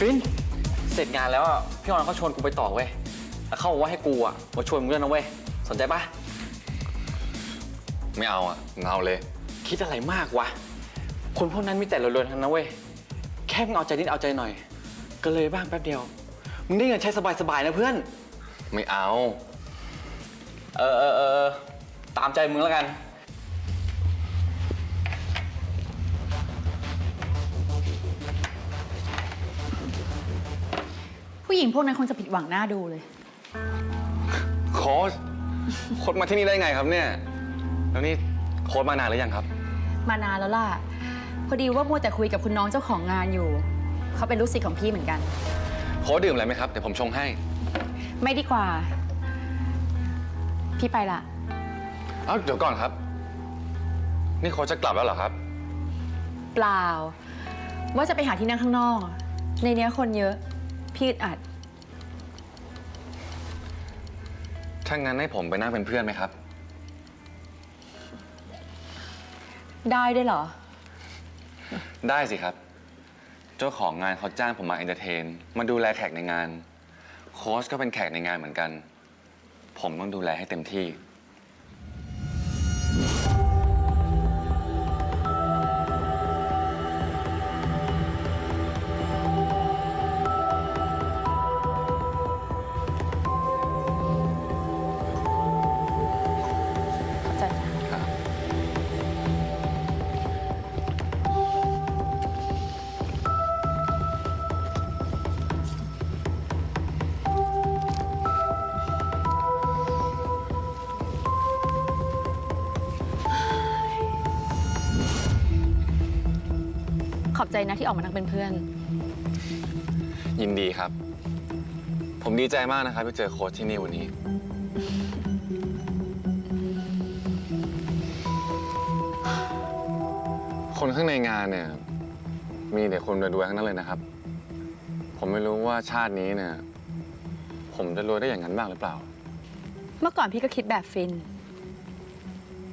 ฟินเสร็จงานแล้วอะพี่ออนเขาชวนกูไปต่อเว้ยแล้วเขาบอกว่าให้กูอะมาชวนมึงด้วยนะเว้ยสนใจปะไม่เอาอะเอาเลย คิดอะไรมากวะคนพวกนั้นมีแต่รวยๆทั้งนั้นนะเว้ยแค่มึงเอาใจนิดเอาใจหน่อย ก็เลยบ้างแป๊บเดียวมึงได้เงินใช้สบายๆนะเพื่อน ไม่เอา เออเออเออเออตามใจมึงแล้วกัน ผู้หญิงพวกนั้นคงจะผิดหวังหน้าดูเลย โค้ชโค้ชมาที่นี่ได้ไงครับเนี่ย แล้วนี่โค้ชมานานหรือยังครับ มานานแล้วล่ะ พอดีว่ามัวแต่คุยกับคุณน้องเจ้าของงานอยู่ เขาเป็นลูกศิษย์ของพี่เหมือนกัน โค้ชดื่มอะไรไหมครับเดี๋ยวผมชงให้ ไม่ดีกว่า พี่ไปละ เอ้าเดี๋ยวก่อนครับ นี่โค้ชจะกลับแล้วเหรอครับ เปล่า ว่าจะไปหาที่นั่งข้างนอก ในเนี้ยคนเยอะ พี่อึดอัด ถ้างั้นให้ผมไปนั่งเป็นเพื่อนไหมครับ ได้ด้วยเหรอ ได้สิครับ เจ้าของงานเขาจ้างผมมาเอนเตอร์เทน มาดูแลแขกในงาน โค้ชก็เป็นแขกในงานเหมือนกัน ผมต้องดูแลให้เต็มที่ ใจนะที่ออกมานั่งเป็นเพื่อน ยินดีครับ ผมดีใจมากนะครับที่เจอโค้ชที่นี่วันนี้ คนข้างในงานเนี่ย มีแต่คนรวยๆทั้งนั้นเลยนะครับ ผมไม่รู้ว่าชาตินี้เนี่ย ผมจะรวยได้อย่างนั้นบ้างหรือเปล่า เมื่อก่อนพี่ก็คิดแบบฟิน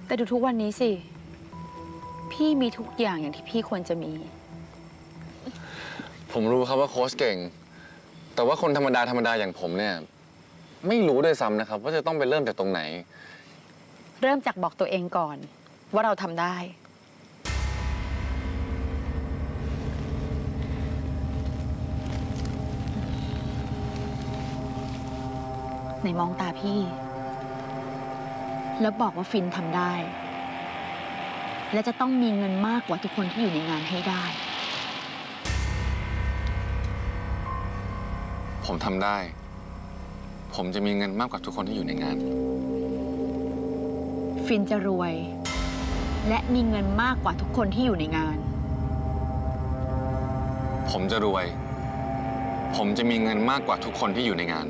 แต่ดูทุกวันนี้สิ พี่มีทุกอย่างอย่างที่พี่ควรจะมี ผมรู้ครับว่าโค้ชเก่ง แต่ว่าคนธรรมดาธรรมดาอย่างผมเนี่ย ไม่รู้ด้วยซ้ำนะครับ ว่าจะต้องไปเริ่มจากตรงไหน เริ่มจากบอกตัวเองก่อน ว่าเราทำได้ไหนมองตาพี่ แล้วบอกว่าฟินทำได้ และจะต้องมีเงินมากกว่าทุกคนที่อยู่ในงานให้ได้ ผมทำได้ ผมจะมีเงินมากกว่าทุกคนที่อยู่ในงาน ฟินจะรวย และมีเงินมากกว่าทุกคนที่อยู่ในงาน ผมจะรวย ผมจะมีเงินมากกว่าทุกคนที่อยู่ในงาน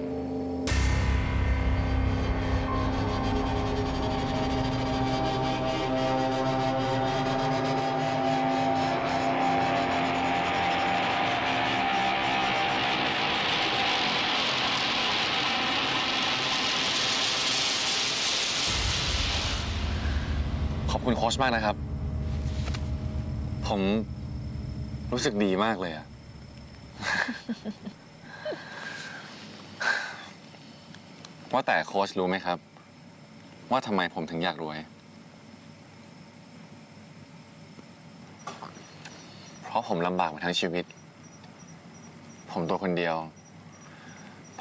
คุณโค้ชมากนะครับ ผมรู้สึกดีมากเลยอะว่าแต่โค้ชรู้ไหมครับ ว่าทำไมผมถึงอยากรวย เพราะผมลำบากมาทั้งชีวิต ผมตัวคนเดียว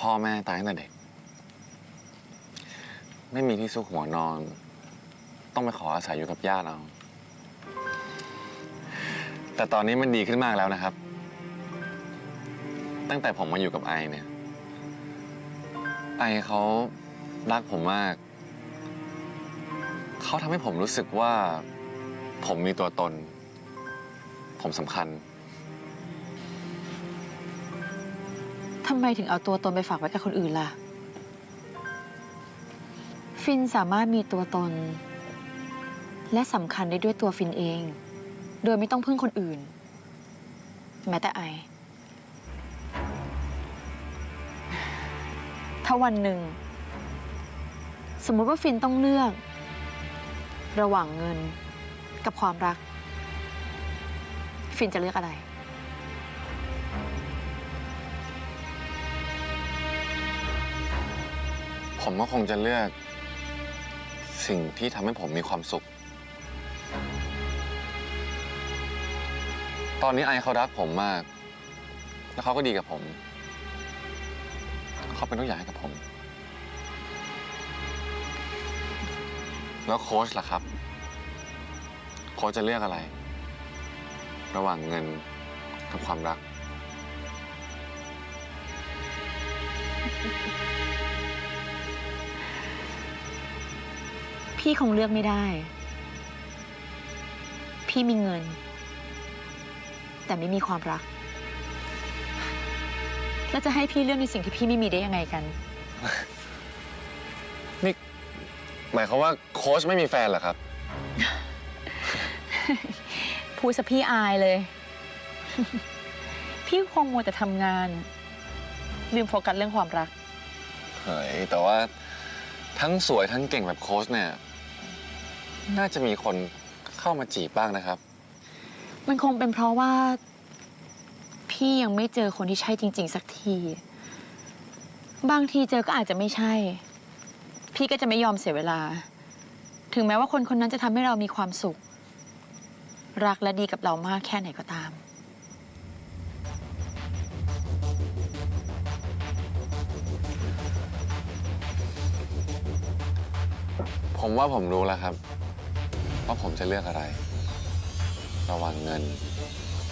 พ่อแม่ตายตั้งแต่เด็ก ไม่มีที่ซุกหัวนอน ต้องไปขออาศัยอยู่กับญาติเอา แต่ตอนนี้มันดีขึ้นมากแล้วนะครับ ตั้งแต่ผมมาอยู่กับไอเนี่ย ไอเขารักผมมาก เขาทำให้ผมรู้สึกว่า ผมมีตัวตน ผมสำคัญ ทำไมถึงเอาตัวตนไปฝากไว้กับคนอื่นล่ะ ฟินสามารถมีตัวตน และสำคัญได้ด้วยตัวฟินเอง โดยไม่ต้องพึ่งคนอื่น แม้แต่ไอ ถ้าวันหนึ่ง สมมติว่าฟินต้องเลือก ระหว่างเงินกับความรัก ฟินจะเลือกอะไรผมก็คงจะเลือก สิ่งที่ทำให้ผมมีความสุข อนนี้ไอเขารักผมมาก แล้วเขาก็ดีกับผม เขาเป็นทุกอย่างให้กับผม แล้วโค้ชล่ะครับ โค้ชจะเลือกอะไร ระหว่างเงินกับความรัก พี่คงเลือกไม่ได้ พี่มีเงิน แต่ไม่มีความรัก แล้วจะให้พี่เลือกในสิ่งที่พี่ไม่มีได้ยังไงกัน นี่ หมายความว่าโค้ชไม่มีแฟนเหรอครับ พูดซะพี่อายเลย พี่คงมัวแต่ทำงาน ลืมโฟกัสเรื่องความรัก เฮ้ย แต่ว่าทั้งสวยทั้งเก่งแบบโค้ชเนี่ย น่าจะมีคนเข้ามาจีบบ้างนะครับ มันคงเป็นเพราะว่า พี่ยังไม่เจอคนที่ใช่จริง ๆ สักที บางทีเจอก็อาจจะไม่ใช่ พี่ก็จะไม่ยอมเสียเวลา ถึงแม้ว่าคนคนนั้นจะทำให้เรามีความสุข รักและดีกับเรามากแค่ไหนก็ตาม ผมว่าผมรู้แล้วครับ ว่าผมจะเลือกอะไร ระหว่างเงิน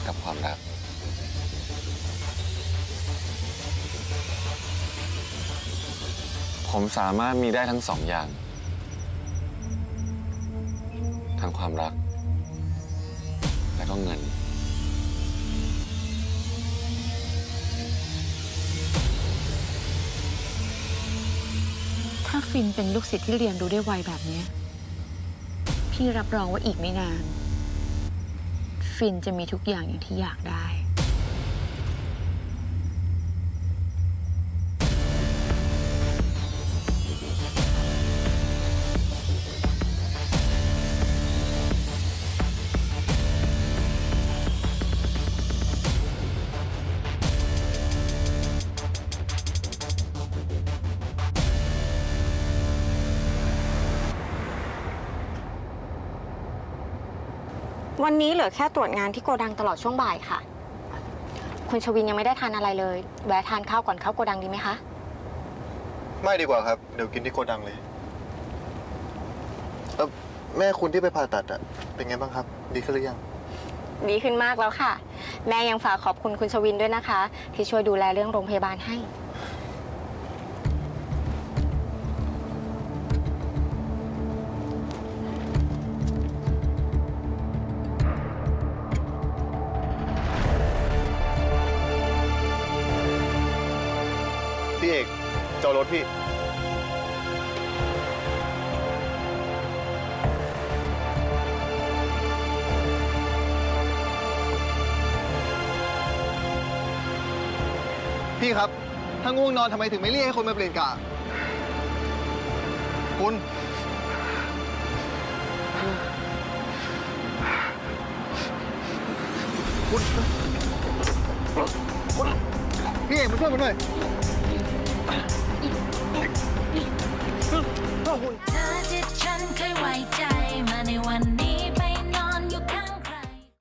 กับความรัก ผมสามารถมีได้ทั้งสองอย่าง ทั้งความรัก และก็เงิน ถ้าฟินเป็นลูกศิษย์ที่เรียนรู้ได้ไวแบบนี้ พี่รับรองว่าอีกไม่นาน ฟินจะมีทุกอย่างอย่างที่อยากได้ วันนี้เหลือแค่ตรวจงานที่โกดังตลอดช่วงบ่ายค่ะ คุณชวินยังไม่ได้ทานอะไรเลย แวะทานข้าวก่อนเข้าโกดังดีไหมคะ ไม่ดีกว่าครับ เดี๋ยวกินที่โกดังเลยเออแม่คุณที่ไปผ่าตัดอะเป็นไงบ้างครับ ดีขึ้นหรือยัง ดีขึ้นมากแล้วค่ะ แม่ยังฝากขอบคุณคุณชวินด้วยนะคะ ที่ช่วยดูแลเรื่องโรงพยาบาลให้ รถพี่ พี่ครับ ถ้าง่วงนอนทำไมถึงไม่เรียกให้คนมาเปลี่ยนกะคุณ คุณ คุณ พี่เอกมาช่วยผมหน่อย